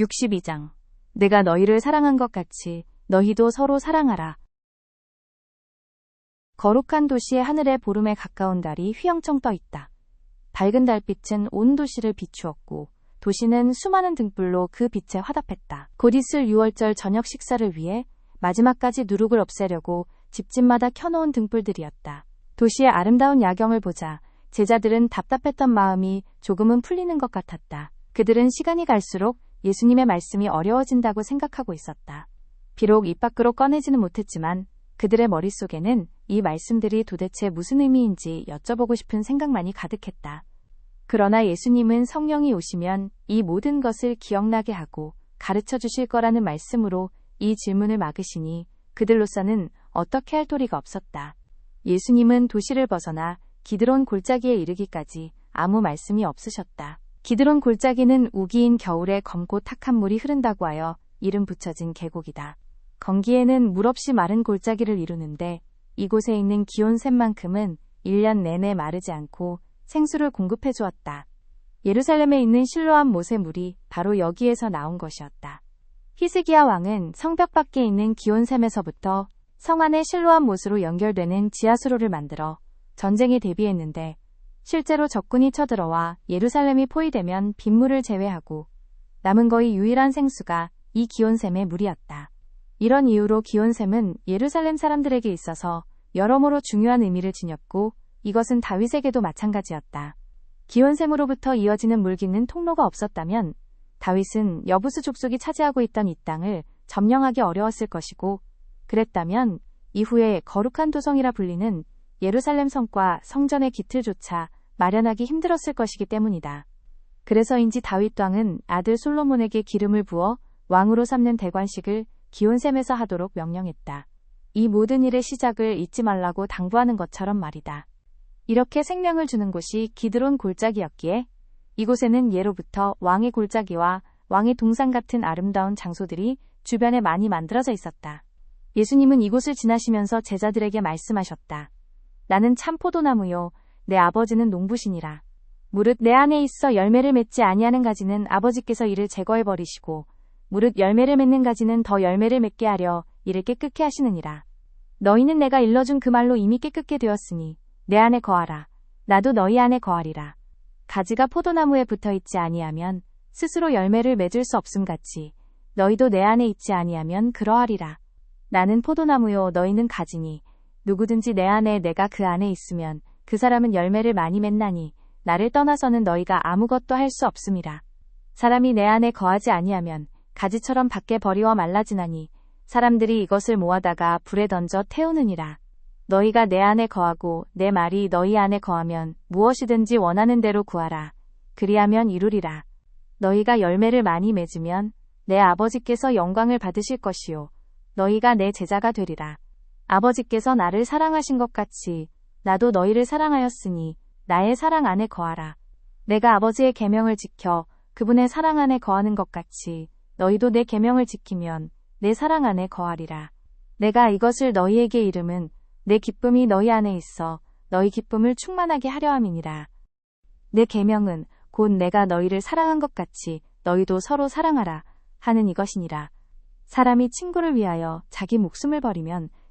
62장. 내가 너희를 사랑한 것 같이 너희도 서로 사랑하라. 거룩한 도시의 하늘에 보름에 가까운 달이 휘영청 떠 있다. 밝은 달빛은 온 도시를 비추었고 도시는 수많은 등불로 그 빛에 화답했다. 곧 있을 6월절 저녁 식사를 위해 마지막까지 누룩을 없애려고 집집마다 켜놓은 등불들이었다. 도시의 아름다운 야경을 보자 제자들은 답답했던 마음이 조금은 풀리는 것 같았다. 그들은 시간이 갈수록 예수님의 말씀이 어려워진다고 생각하고 있었다. 비록 입 밖으로 꺼내지는 못했지만 그들의 머릿속에는 이 말씀들이 도대체 무슨 의미인지 여쭤보고 싶은 생각만이 가득했다. 그러나 예수님은 성령이 오시면 이 모든 것을 기억나게 하고 가르쳐 주실 거라는 말씀으로 이 질문을 막으시니 그들로서는 어떻게 할 도리가 없었다. 예수님은 도시를 벗어나 기드론 골짜기에 이르기까지 아무 말씀이 없으셨다. 기드론 골짜기는 우기인 겨울에 검고 탁한 물이 흐른다고 하여 이름 붙여진 계곡이다. 건기에는 물 없이 마른 골짜기를 이루는데 이곳에 있는 기온샘만큼은 1년 내내 마르지 않고 생수를 공급해 주었다. 예루살렘에 있는 실로암 못의 물이 바로 여기에서 나온 것이었다. 히스기야 왕은 성벽 밖에 있는 기온샘에서부터 성 안의 실로암 못으로 연결되는 지하수로를 만들어 전쟁에 대비했는데 실제로 적군이 쳐들어와 예루살렘이 포위되면 빗물을 제외하고 남은 거의 유일한 생수가 이 기온샘의 물이었다. 이런 이유로 기온샘은 예루살렘 사람들에게 있어서 여러모로 중요한 의미를 지녔고 이것은 다윗에게도 마찬가지였다. 기온샘으로부터 이어지는 물기는 통로가 없었다면 다윗은 여부수 족속이 차지하고 있던 이 땅을 점령하기 어려웠을 것이고 그랬다면 이후에 거룩한 도성이라 불리는 예루살렘 성과 성전의 기틀조차 마련하기 힘들었을 것이기 때문이다. 그래서인지 다윗 왕은 아들 솔로몬에게 기름을 부어 왕으로 삼는 대관식을 기온샘에서 하도록 명령했다. 이 모든 일의 시작을 잊지 말라고 당부하는 것처럼 말이다. 이렇게 생명을 주는 곳이 기드론 골짜기였기에 이곳에는 예로부터 왕의 골짜기와 왕의 동상 같은 아름다운 장소들이 주변에 많이 만들어져 있었다. 예수님은 이곳을 지나시면서 제자들에게 말씀하셨다. 나는 참 포도나무요, 내 아버지는 농부시니라. 무릇 내 안에 있어 열매를 맺지 아니하는 가지는 아버지께서 이를 제거해 버리시고, 무릇 열매를 맺는 가지는 더 열매를 맺게 하려 이를 깨끗게 하시느니라. 너희는 내가 일러준 그 말로 이미 깨끗게 되었으니 내 안에 거하라. 나도 너희 안에 거하리라. 가지가 포도나무에 붙어 있지 아니하면 스스로 열매를 맺을 수 없음 같이 너희도 내 안에 있지 아니하면 그러하리라. 나는 포도나무요 너희는 가지니 누구든지 내 안에 내가 그 안에 있으면 그 사람은 열매를 많이 맺나니 나를 떠나서는 너희가 아무것도 할 수 없음이라. 사람이 내 안에 거하지 아니하면 가지처럼 밖에 버리워 말라지나니 사람들이 이것을 모아다가 불에 던져 태우느니라. 너희가 내 안에 거하고 내 말이 너희 안에 거하면 무엇이든지 원하는 대로 구하라. 그리하면 이루리라. 너희가 열매를 많이 맺으면 내 아버지께서 영광을 받으실 것이요. 너희가 내 제자가 되리라. 아버지께서 나를 사랑하신 것 같이 나도 너희를 사랑하였으니 나의 사랑 안에 거하라. 내가 아버지의 계명을 지켜 그분의 사랑 안에 거하는 것 같이 너희도 내 계명을 지키면 내 사랑 안에 거하리라. 내가 이것을 너희에게 이름은 내 기쁨이 너희 안에 있어 너희 기쁨을 충만하게 하려 함이니라. 내 계명은 곧 내가 너희를 사랑한 것 같이 너희도 서로 사랑하라 하는 이것이니라. 사람이 친구를 위하여 자기 목숨을 버리면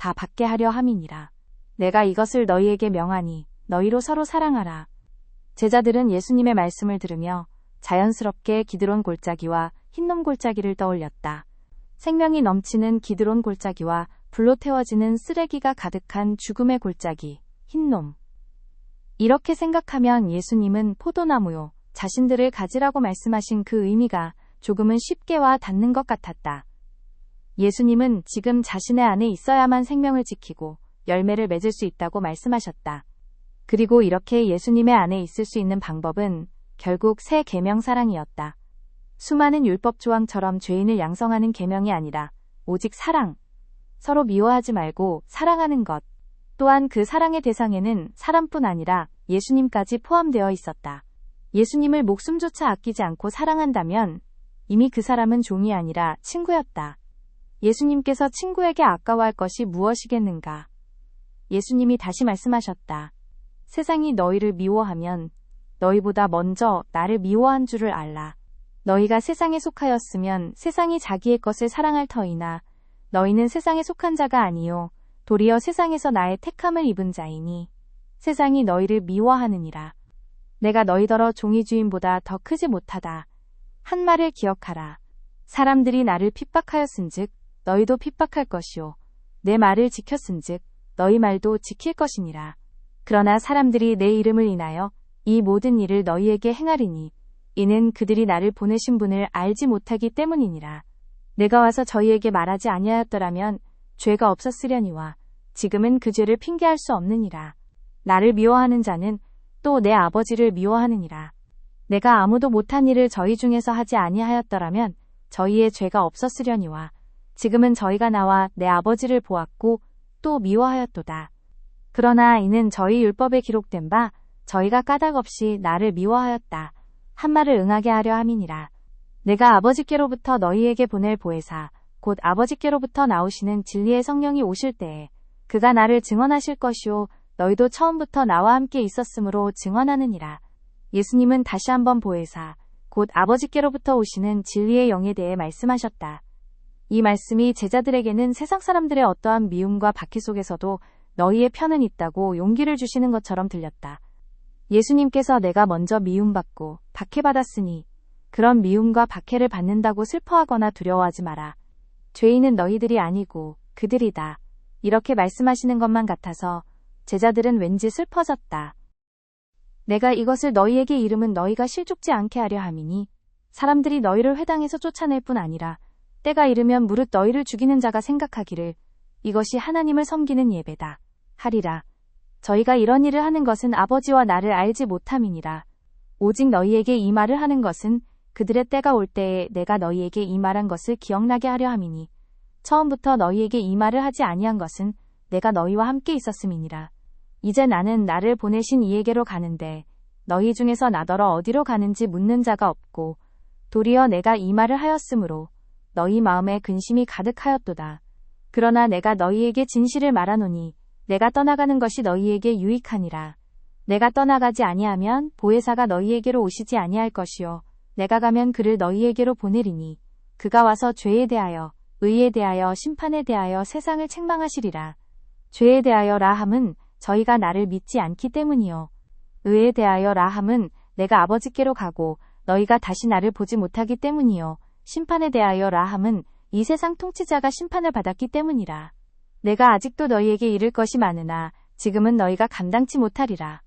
다 받게 하려 함이니라. 내가 이것을 너희에게 명하니 너희로 서로 사랑하라. 제자들은 예수님의 말씀을 들으며 자연스럽게 기드론 골짜기와 흰놈 골짜기를 떠올렸다. 생명이 넘치는 기드론 골짜기와 불로 태워지는 쓰레기가 가득한 죽음의 골짜기, 흰놈. 이렇게 생각하면 예수님은 포도나무요, 자신들을 가지라고 말씀하신 그 의미가 조금은 쉽게 와 닿는 것 같았다. 예수님은 지금 자신의 안에 있어야만 생명을 지키고 열매를 맺을 수 있다고 말씀하셨다. 그리고 이렇게 예수님의 안에 있을 수 있는 방법은 결국 새 계명 사랑이었다. 수많은 율법 조항처럼 죄인을 양성하는 계명이 아니라 오직 사랑. 서로 미워하지 말고 사랑하는 것. 또한 그 사랑의 대상에는 사람뿐 아니라 예수님까지 포함되어 있었다. 예수님을 목숨조차 아끼지 않고 사랑한다면 이미 그 사람은 종이 아니라 친구였다. 예수님께서 친구에게 아까워할 것이 무엇이겠는가? 예수님이 다시 말씀하셨다. 세상이 너희를 미워하면 너희보다 먼저 나를 미워한 줄을 알라. 너희가 세상에 속하였으면 세상이 자기의 것을 사랑할 터이나 너희는 세상에 속한 자가 아니요 도리어 세상에서 나의 택함을 입은 자이니 세상이 너희를 미워하느니라. 내가 너희더러 종이 주인보다 더 크지 못하다. 한 말을 기억하라. 사람들이 나를 핍박하였은즉 너희도 핍박할 것이요 내 말을 지켰은즉 너희 말도 지킬 것이니라. 그러나 사람들이 내 이름을 인하여 이 모든 일을 너희에게 행하리니 이는 그들이 나를 보내신 분을 알지 못하기 때문이니라. 내가 와서 저희에게 말하지 아니하였더라면 죄가 없었으려니와 지금은 그 죄를 핑계할 수 없느니라. 나를 미워하는 자는 또 내 아버지를 미워하느니라. 내가 아무도 못한 일을 저희 중에서 하지 아니하였더라면 저희의 죄가 없었으려니와 지금은 저희가 나와 내 아버지를 보았고 또 미워하였도다. 그러나 이는 저희 율법에 기록된 바 저희가 까닭 없이 나를 미워하였다. 한 말을 응하게 하려 함이니라. 내가 아버지께로부터 너희에게 보낼 보혜사 곧 아버지께로부터 나오시는 진리의 성령이 오실 때에 그가 나를 증언하실 것이요 너희도 처음부터 나와 함께 있었으므로 증언하느니라. 예수님은 다시 한번 보혜사 곧 아버지께로부터 오시는 진리의 영에 대해 말씀하셨다. 이 말씀이 제자들에게는 세상 사람들의 어떠한 미움과 박해 속에서도 너희의 편은 있다고 용기를 주시는 것처럼 들렸다. 예수님께서 내가 먼저 미움받고 박해받았으니 그런 미움과 박해를 받는다고 슬퍼하거나 두려워하지 마라. 죄인은 너희들이 아니고 그들이다. 이렇게 말씀하시는 것만 같아서 제자들은 왠지 슬퍼졌다. 내가 이것을 너희에게 이름은 너희가 실족지 않게 하려 함이니 사람들이 너희를 회당에서 쫓아낼 뿐 아니라 때가 이르면 무릇 너희를 죽이는 자가 생각하기를 이것이 하나님을 섬기는 예배다 하리라. 저희가 이런 일을 하는 것은 아버지와 나를 알지 못함이니라. 오직 너희에게 이 말을 하는 것은 그들의 때가 올 때에 내가 너희에게 이 말한 것을 기억나게 하려 함이니 처음부터 너희에게 이 말을 하지 아니한 것은 내가 너희와 함께 있었음이니라. 이제 나는 나를 보내신 이에게로 가는데 너희 중에서 나더러 어디로 가는지 묻는 자가 없고 도리어 내가 이 말을 하였으므로 너희 마음에 근심이 가득하였도다. 그러나 내가 너희에게 진실을 말하노니 내가 떠나가는 것이 너희에게 유익하니라. 내가 떠나가지 아니하면 보혜사가 너희에게로 오시지 아니할 것이요 내가 가면 그를 너희에게로 보내리니 그가 와서 죄에 대하여 의에 대하여 심판에 대하여 세상을 책망하시리라. 죄에 대하여 라함은 저희가 나를 믿지 않기 때문이요. 의에 대하여 라함은 내가 아버지께로 가고 너희가 다시 나를 보지 못하기 때문이요. 심판에 대하여 라함은 이 세상 통치자가 심판을 받았기 때문이라. 내가 아직도 너희에게 이를 것이 많으나 지금은 너희가 감당치 못하리라.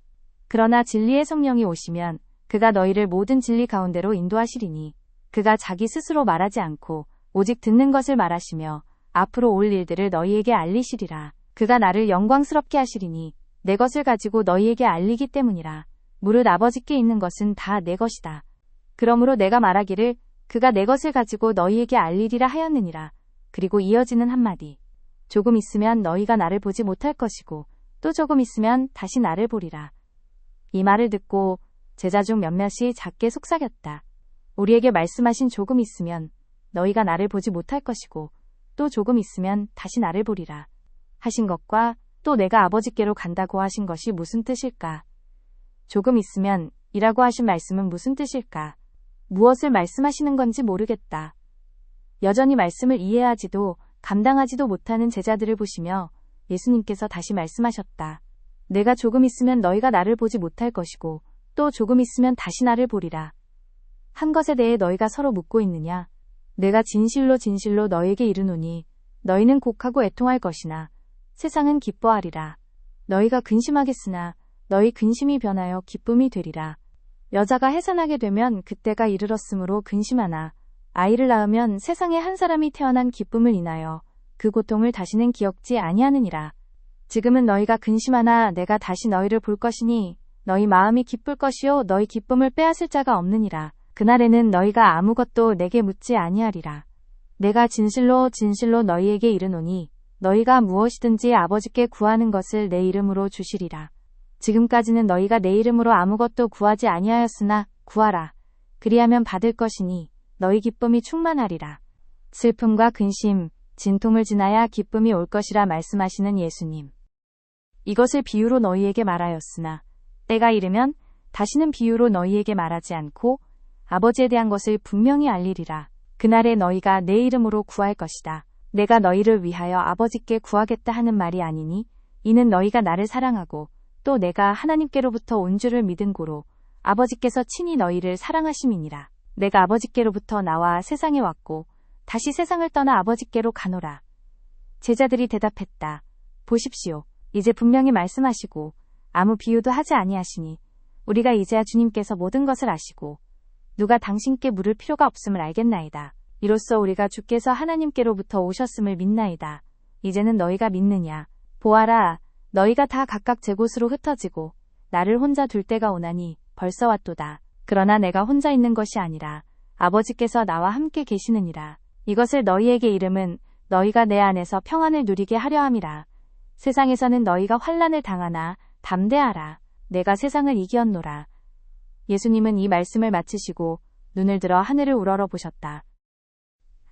그러나 진리의 성령이 오시면 그가 너희를 모든 진리 가운데로 인도하시리니 그가 자기 스스로 말하지 않고 오직 듣는 것을 말하시며 앞으로 올 일들을 너희에게 알리시리라. 그가 나를 영광스럽게 하시리니 내 것을 가지고 너희에게 알리기 때문이라. 무릇 아버지께 있는 것은 다 내 것이다. 그러므로 내가 말하기를 그가 내 것을 가지고 너희에게 알리리라 하였느니라. 그리고 이어지는 한마디. 조금 있으면 너희가 나를 보지 못할 것이고 또 조금 있으면 다시 나를 보리라. 이 말을 듣고 제자 중 몇몇이 작게 속삭였다. 우리에게 말씀하신 조금 있으면 너희가 나를 보지 못할 것이고 또 조금 있으면 다시 나를 보리라. 하신 것과 또 내가 아버지께로 간다고 하신 것이 무슨 뜻일까? 조금 있으면 이라고 하신 말씀은 무슨 뜻일까? 무엇을 말씀하시는 건지 모르겠다. 여전히 말씀을 이해하지도 감당하지도 못하는 제자들을 보시며 예수님께서 다시 말씀하셨다. 내가 조금 있으면 너희가 나를 보지 못할 것이고 또 조금 있으면 다시 나를 보리라. 한 것에 대해 너희가 서로 묻고 있느냐? 내가 진실로 진실로 너에게 이르노니 너희는 곡하고 애통할 것이나 세상은 기뻐하리라. 너희가 근심하겠으나 너희 근심이 변하여 기쁨이 되리라. 여자가 해산하게 되면 그때가 이르렀으므로 근심하나 아이를 낳으면 세상에 한 사람이 태어난 기쁨을 인하여 그 고통을 다시는 기억지 아니하느니라. 지금은 너희가 근심하나 내가 다시 너희를 볼 것이니 너희 마음이 기쁠 것이요 너희 기쁨을 빼앗을 자가 없느니라. 그날에는 너희가 아무것도 내게 묻지 아니하리라. 내가 진실로 진실로 너희에게 이르노니 너희가 무엇이든지 아버지께 구하는 것을 내 이름으로 주시리라. 지금까지는 너희가 내 이름으로 아무것도 구하지 아니하였으나 구하라. 그리하면 받을 것이니 너희 기쁨이 충만하리라. 슬픔과 근심, 진통을 지나야 기쁨이 올 것이라 말씀하시는 예수님. 이것을 비유로 너희에게 말하였으나 때가 이르면 다시는 비유로 너희에게 말하지 않고 아버지에 대한 것을 분명히 알리리라. 그날에 너희가 내 이름으로 구할 것이다. 내가 너희를 위하여 아버지께 구하겠다 하는 말이 아니니 이는 너희가 나를 사랑하고 또 내가 하나님께로부터 온 줄을 믿은 고로 아버지께서 친히 너희를 사랑하심이니라. 내가 아버지께로부터 나와 세상에 왔고 다시 세상을 떠나 아버지께로 가노라. 제자들이 대답했다. 보십시오. 이제 분명히 말씀하시고 아무 비유도 하지 아니하시니 우리가 이제야 주님께서 모든 것을 아시고 누가 당신께 물을 필요가 없음을 알겠나이다. 이로써 우리가 주께서 하나님께로부터 오셨음을 믿나이다. 이제는 너희가 믿느냐? 보아라, 너희가 다 각각 제 곳으로 흩어지고 나를 혼자 둘 때가 오나니 벌써 왔도다. 그러나 내가 혼자 있는 것이 아니라 아버지께서 나와 함께 계시느니라. 이것을 너희에게 이름은 너희가 내 안에서 평안을 누리게 하려 함이라. 세상에서는 너희가 환란을 당하나 담대하라. 내가 세상을 이기었노라. 예수님은 이 말씀을 마치시고 눈을 들어 하늘을 우러러 보셨다.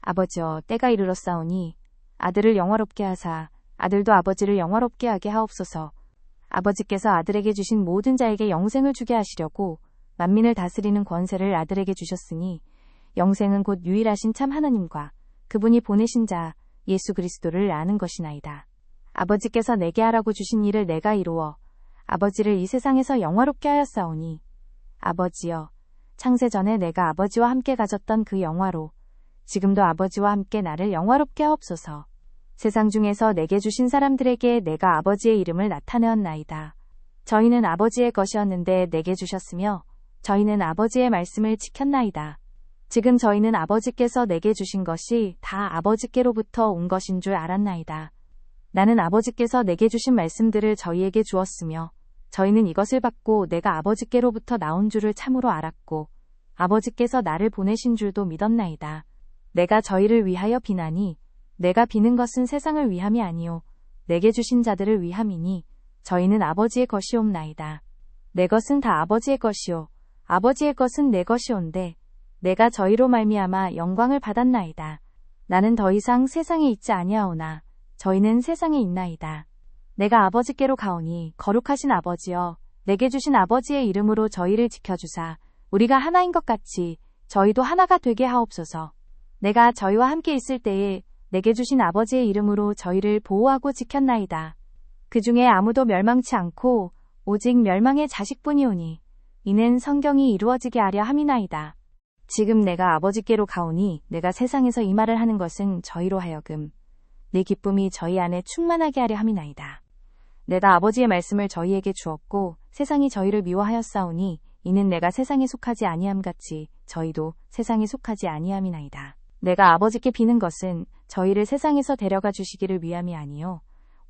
아버지여, 때가 이르렀사오니 아들을 영화롭게 하사 아들도 아버지를 영화롭게 하게 하옵소서. 아버지께서 아들에게 주신 모든 자에게 영생을 주게 하시려고 만민을 다스리는 권세를 아들에게 주셨으니 영생은 곧 유일하신 참 하나님과 그분이 보내신 자 예수 그리스도를 아는 것이나이다. 아버지께서 내게 하라고 주신 일을 내가 이루어 아버지를 이 세상에서 영화롭게 하였사오니 아버지여 창세 전에 내가 아버지와 함께 가졌던 그 영화로 지금도 아버지와 함께 나를 영화롭게 하옵소서. 세상 중에서 내게 주신 사람들에게 내가 아버지의 이름을 나타내었나이다. 저희는 아버지의 것이었는데 내게 주셨으며 저희는 아버지의 말씀을 지켰나이다. 지금 저희는 아버지께서 내게 주신 것이 다 아버지께로부터 온 것인 줄 알았나이다. 나는 아버지께서 내게 주신 말씀들을 저희에게 주었으며 저희는 이것을 받고 내가 아버지께로부터 나온 줄을 참으로 알았고 아버지께서 나를 보내신 줄도 믿었나이다. 내가 저희를 위하여 비나니 내가 비는 것은 세상을 위함이 아니요 내게 주신 자들을 위함이니 저희는 아버지의 것이옵나이다. 내 것은 다 아버지의 것이요 아버지의 것은 내 것이온데 내가 저희로 말미암아 영광을 받았나이다. 나는 더 이상 세상에 있지 아니하오나 저희는 세상에 있나이다. 내가 아버지께로 가오니 거룩하신 아버지여 내게 주신 아버지의 이름으로 저희를 지켜주사 우리가 하나인 것 같이 저희도 하나가 되게 하옵소서. 내가 저희와 함께 있을 때에 내게 주신 아버지의 이름으로 저희를 보호하고 지켰나이다. 그 중에 아무도 멸망치 않고 오직 멸망의 자식뿐이오니 이는 성경이 이루어지게 하려 함이나이다. 지금 내가 아버지께로 가오니 내가 세상에서 이 말을 하는 것은 저희로 하여금 내 기쁨이 저희 안에 충만하게 하려 함이나이다. 내가 아버지의 말씀을 저희에게 주었고 세상이 저희를 미워하였사오니 이는 내가 세상에 속하지 아니함 같이 저희도 세상에 속하지 아니함이나이다. 내가 아버지께 비는 것은 저희를 세상에서 데려가 주시기를 위함이 아니요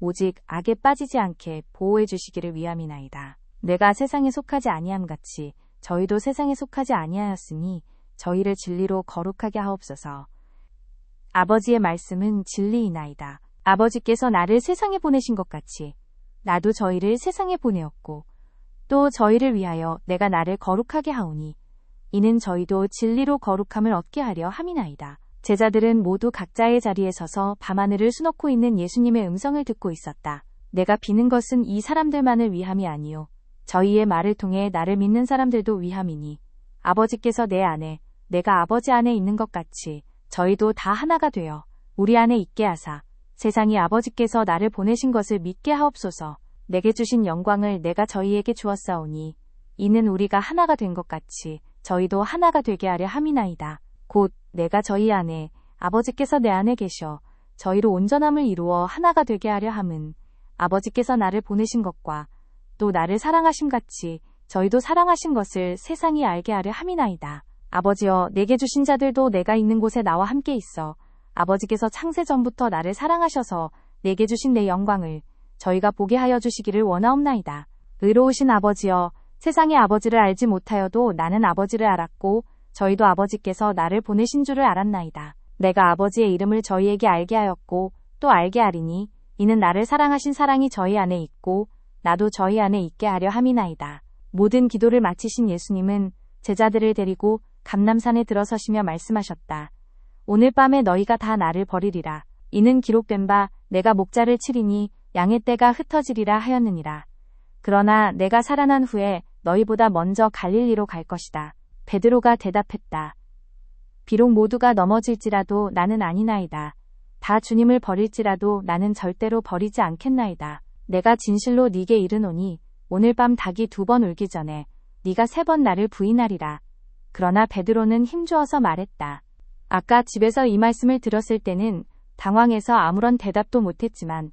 오직 악에 빠지지 않게 보호해 주시기를 위함이나이다. 내가 세상에 속하지 아니함 같이 저희도 세상에 속하지 아니하였으니 저희를 진리로 거룩하게 하옵소서. 아버지의 말씀은 진리이나이다. 아버지께서 나를 세상에 보내신 것 같이 나도 저희를 세상에 보내었고 또 저희를 위하여 내가 나를 거룩하게 하오니 이는 저희도 진리로 거룩함을 얻게 하려 함이나이다. 제자들은 모두 각자의 자리에 서서 밤하늘을 수놓고 있는 예수님의 음성을 듣고 있었다. 내가 비는 것은 이 사람들만을 위함이 아니요 저희의 말을 통해 나를 믿는 사람들도 위함이니 아버지께서 내 안에 내가 아버지 안에 있는 것 같이 저희도 다 하나가 되어 우리 안에 있게 하사 세상이 아버지께서 나를 보내신 것을 믿게 하옵소서 내게 주신 영광을 내가 저희에게 주었사오니 이는 우리가 하나가 된 것 같이 저희도 하나가 되게 하려 함이나이다. 곧 내가 저희 안에 아버지께서 내 안에 계셔 저희로 온전함을 이루어 하나가 되게 하려 함은 아버지께서 나를 보내신 것과 또 나를 사랑하심 같이 저희도 사랑하신 것을 세상이 알게 하려 함이나이다. 아버지여 내게 주신 자들도 내가 있는 곳에 나와 함께 있어 아버지께서 창세 전부터 나를 사랑하셔서 내게 주신 내 영광을 저희가 보게 하여 주시기를 원하옵나이다. 의로우신 아버지여 세상의 아버지를 알지 못하여도 나는 아버지를 알았고 저희도 아버지께서 나를 보내신 줄을 알았나이다. 내가 아버지의 이름을 저희에게 알게 하였고 또 알게 하리니 이는 나를 사랑하신 사랑이 저희 안에 있고 나도 저희 안에 있게 하려 함이나이다. 모든 기도를 마치신 예수님은 제자들을 데리고 감남산에 들어서시며 말씀하셨다. 오늘 밤에 너희가 다 나를 버리리라. 이는 기록된 바 내가 목자를 치리니 양의 떼가 흩어지리라 하였느니라. 그러나 내가 살아난 후에 너희보다 먼저 갈릴리로 갈 것이다. 베드로가 대답했다. 비록 모두가 넘어질지라도 나는 아니나이다. 다 주님을 버릴지라도 나는 절대로 버리지 않겠나이다. 내가 진실로 네게 이르노니 오늘 밤 닭이 두 번 울기 전에 네가 세 번 나를 부인하리라. 그러나 베드로는 힘주어서 말했다. 아까 집에서 이 말씀을 들었을 때는 당황해서 아무런 대답도 못했지만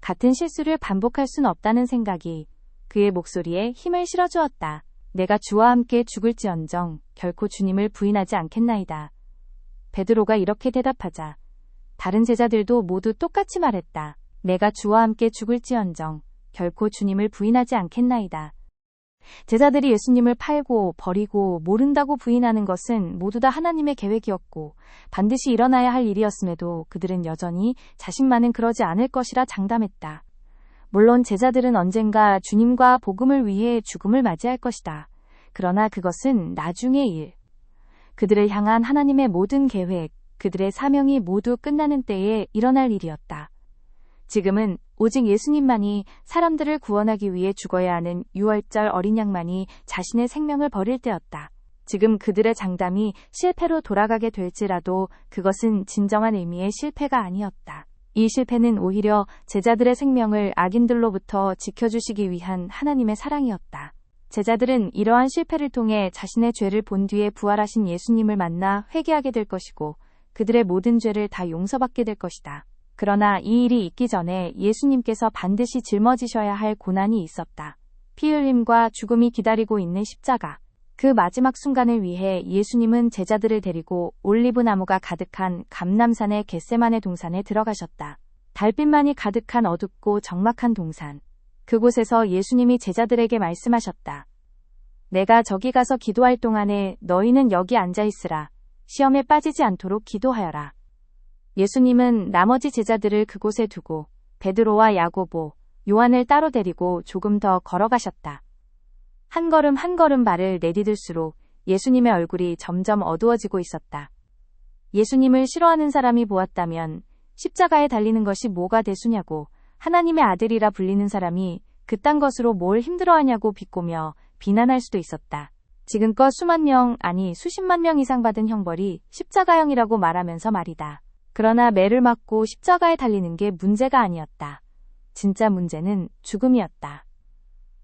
같은 실수를 반복할 순 없다는 생각이 그의 목소리에 힘을 실어주었다. 내가 주와 함께 죽을지언정 결코 주님을 부인하지 않겠나이다. 베드로가 이렇게 대답하자 다른 제자들도 모두 똑같이 말했다. 내가 주와 함께 죽을지언정 결코 주님을 부인하지 않겠나이다. 제자들이 예수님을 팔고 버리고 모른다고 부인하는 것은 모두 다 하나님의 계획이었고 반드시 일어나야 할 일이었음에도 그들은 여전히 자신만은 그러지 않을 것이라 장담했다. 물론 제자들은 언젠가 주님과 복음을 위해 죽음을 맞이할 것이다. 그러나 그것은 나중의 일. 그들을 향한 하나님의 모든 계획, 그들의 사명이 모두 끝나는 때에 일어날 일이었다. 지금은 오직 예수님만이 사람들을 구원하기 위해 죽어야 하는 6월절 어린 양만이 자신의 생명을 버릴 때였다. 지금 그들의 장담이 실패로 돌아가게 될지라도 그것은 진정한 의미의 실패가 아니었다. 이 실패는 오히려 제자들의 생명을 악인들로부터 지켜주시기 위한 하나님의 사랑이었다. 제자들은 이러한 실패를 통해 자신의 죄를 본 뒤에 부활하신 예수님을 만나 회개하게 될 것이고 그들의 모든 죄를 다 용서받게 될 것이다. 그러나 이 일이 있기 전에 예수님께서 반드시 짊어지셔야 할 고난이 있었다. 피 흘림과 죽음이 기다리고 있는 십자가. 그 마지막 순간을 위해 예수님은 제자들을 데리고 올리브 나무가 가득한 감남산의 겟세만의 동산에 들어가셨다. 달빛만이 가득한 어둡고 적막한 동산. 그곳에서 예수님이 제자들에게 말씀하셨다. 내가 저기 가서 기도할 동안에 너희는 여기 앉아 있으라. 시험에 빠지지 않도록 기도하여라. 예수님은 나머지 제자들을 그곳에 두고 베드로와 야고보, 요한을 따로 데리고 조금 더 걸어가셨다. 한 걸음 한 걸음 발을 내디딜수록 예수님의 얼굴이 점점 어두워지고 있었다. 예수님을 싫어하는 사람이 보았다면 십자가에 달리는 것이 뭐가 대수냐고 하나님의 아들이라 불리는 사람이 그딴 것으로 뭘 힘들어하냐고 비꼬며 비난할 수도 있었다. 지금껏 수만 명, 아니 수십만 명 이상 받은 형벌이 십자가형이라고 말하면서 말이다. 그러나 매를 맞고 십자가에 달리는 게 문제가 아니었다. 진짜 문제는 죽음이었다.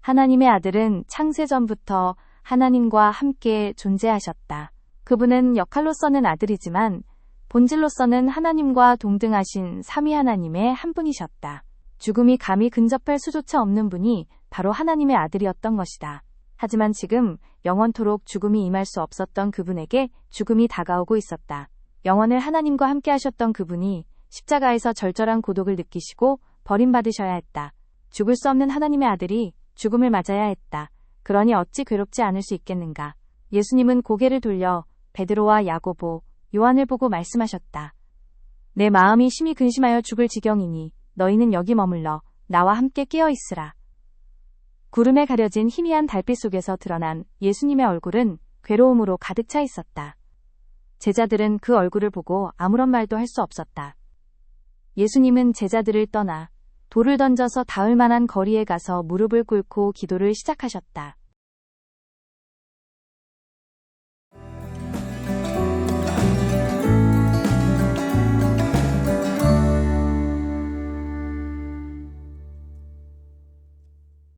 하나님의 아들은 창세전부터 하나님과 함께 존재하셨다. 그분은 역할로서는 아들이지만 본질로서는 하나님과 동등하신 삼위 하나님의 한 분이셨다. 죽음이 감히 근접할 수조차 없는 분이 바로 하나님의 아들이었던 것이다. 하지만 지금 영원토록 죽음이 임할 수 없었던 그분에게 죽음이 다가오고 있었다. 영원을 하나님과 함께 하셨던 그분이 십자가에서 절절한 고독을 느끼시고 버림받으셔야 했다. 죽을 수 없는 하나님의 아들이 죽음을 맞아야 했다. 그러니 어찌 괴롭지 않을 수 있겠는가. 예수님은 고개를 돌려 베드로와 야고보, 요한을 보고 말씀하셨다. 내 마음이 심히 근심하여 죽을 지경이니 너희는 여기 머물러 나와 함께 깨어 있으라. 구름에 가려진 희미한 달빛 속에서 드러난 예수님의 얼굴은 괴로움으로 가득 차 있었다. 제자들은 그 얼굴을 보고 아무런 말도 할 수 없었다. 예수님은 제자들을 떠나 돌을 던져서 닿을 만한 거리에 가서 무릎을 꿇고 기도를 시작하셨다.